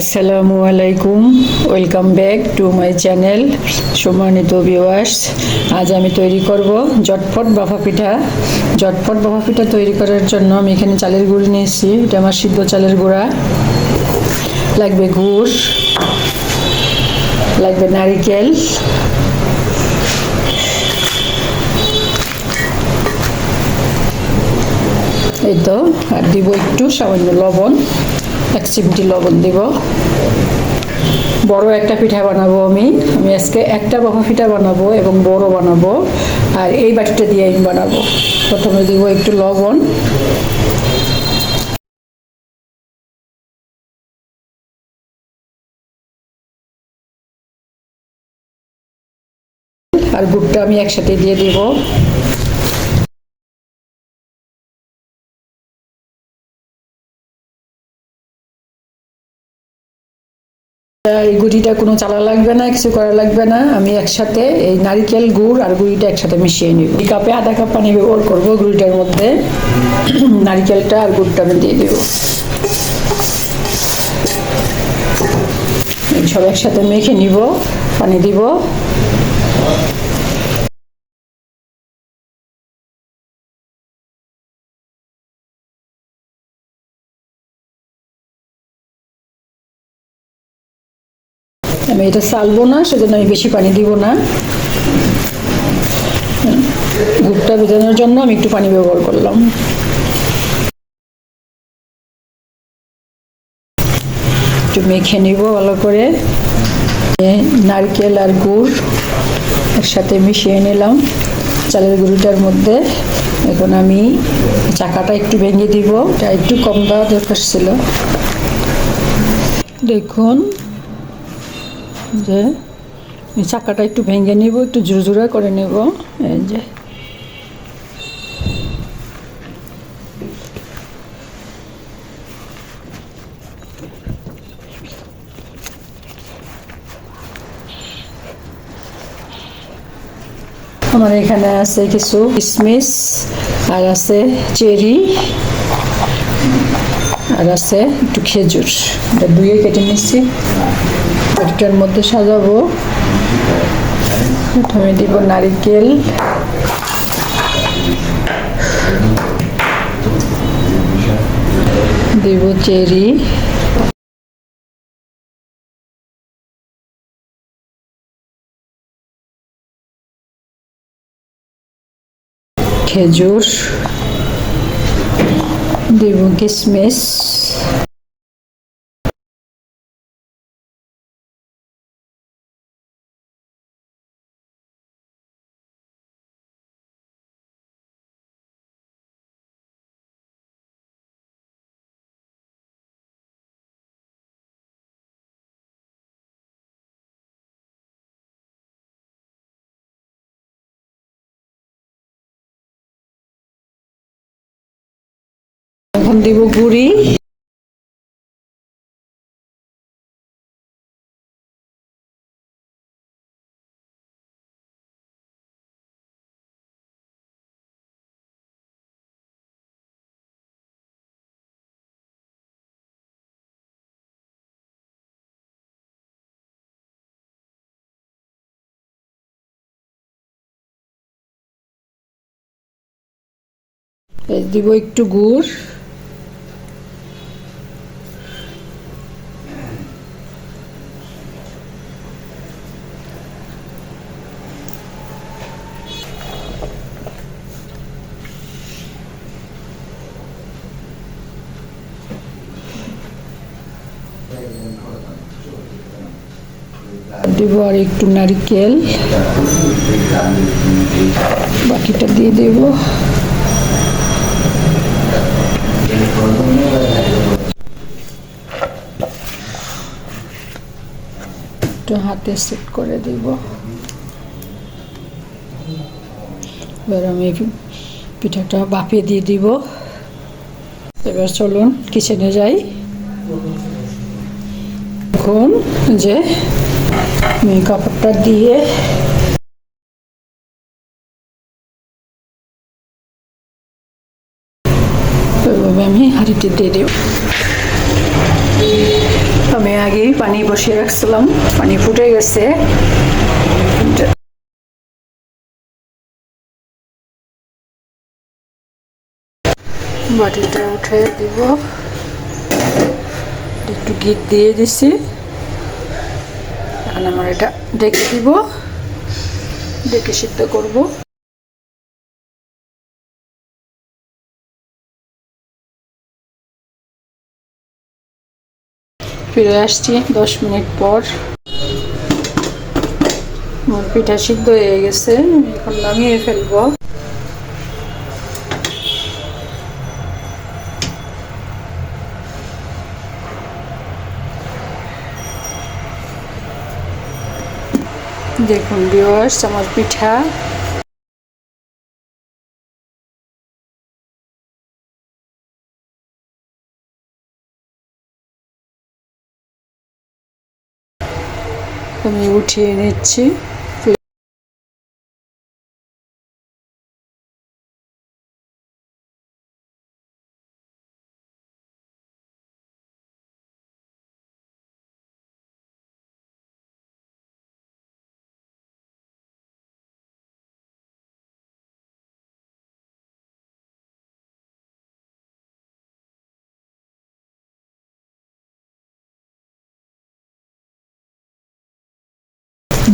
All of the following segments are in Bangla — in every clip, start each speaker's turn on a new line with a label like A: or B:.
A: আসসালামু আলাইকুম। Welcome back to my channel সম্মানিত ভিউয়ার্স আজ আমি তৈরি করব জটপট বাফা পিঠা। জটপট বাফা পিঠা তৈরি করার জন্য আমি এখানে চালের গুঁড়ি নিয়েছি। এটা আমার সিদ্ধ চালের গুঁড়া। লাগবে গুড় লাগবে নারিকেল। এই তো, আর দিব একটু সামান্য লবণ। এক চিমটি লবণ দিব। বড় একটা পিঠা বানাবো আমি। আমি আজকে একটা বাফা পিঠা বানাবো এবং বড় বানাবো। আর এই বাটিটা দিয়ে আমি বানাবো। প্রথমে দিব একটু লবণ। আর গুড়টা আমি একসাথে দিয়ে দিব। এই গুড়িটা কোনো চালা লাগবে না, কিছু করা লাগবে না। আমি একসাথে এই নারিকেল গুড় আর গুড়িটা একসাথে মিশিয়ে নিব। এই কাপে আধা কাপ পানি ব্যবহার করব গুড়িটার মধ্যে। নারিকেলটা আর গুড়টা আমি দিয়ে দেবো। সব একসাথে মেখে নিব, পানি দিব। আমি এটা চালবো না, সেজন্য আমি বেশি পানি দিব না। গুড়টা ভেজানোর জন্য আমি একটু পানি ব্যবহার করলাম। একটু মেখে নিব ভালো করে। নারকেল আর গুড় একসাথে মিশিয়ে নিলাম। চালের গুঁড়িটার মধ্যে এখন আমি চাকাটা একটু ভেঙে দিব। এটা একটু কম দেওয়া দরকার ছিল। দেখুন যে চাকাটা একটু ভেঙে নিব, একটু জুরজুরা করে নেব। এই যে। আমার এখানে আছে কিছু কিশমিশ আর আছে চেরি, আর আছে একটু খেজুর। এটা দুয়ে কেটে নিচ্ছি। এটার মধ্যে সাজাবো। প্রথমে দিব নারিকেল। দিব চেরি। খেজুর। দিব কিশমিশ এখন দিব গুড়ি দিব একটু গুড়। দেব আর একটু নারকেল। বাকিটা দিয়ে দেব। একটু হাতে সেট করে দেব। এবার আমি পিঠাটা বাপিয়ে দিয়ে দিব। এবার চলুন কিচেনে যাই। এখন যে আমি কাপড়টা দিয়ে আমি হাঁড়িতে দিয়ে দেব আমি আগেই পানি বসিয়ে রাখছিলাম, পানি ফুটে গেছে। বাটিটা উঠে দিব। একটু গিট দিয়ে দিছি। এখন আমরা এটা ডেকে দিব। ডেকে সিদ্ধ করব। ফিরে আসছি দশ মিনিট পর। আমার পিঠা সিদ্ধ হয়ে গেছে, এখন নামিয়ে ফেলব। দেখুন ভিউয়ার্স আমার পিঠা। আমি উঠিয়ে নিচ্ছি।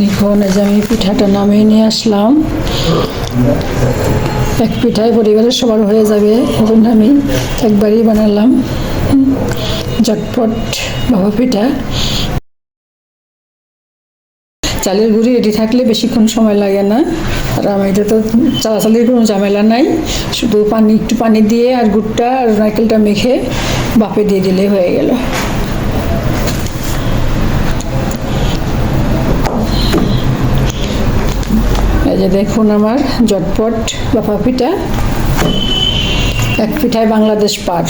A: দেখুন এই আমি পিঠাটা নামিয়ে নিয়ে আসলাম। এক পিঠায় পরিবারের সবার হয়ে যাবে এই আমি একবারই বানালাম। হুম, ঝটপট বাবা পিঠা। চালের গুঁড়ি রেডি থাকলে বেশিক্ষণ সময় লাগে না। আর এটা তো চালাচালির কোনো ঝামেলা নাই। শুধু পানি একটু পানি দিয়ে আর গুড়টা আর নারকেলটা মেখে বাপে দিয়ে দিলেই হয়ে গেল। যে দেখুন আমার জটপট বা পাপিটা। এক পিঠায় বাংলাদেশ পার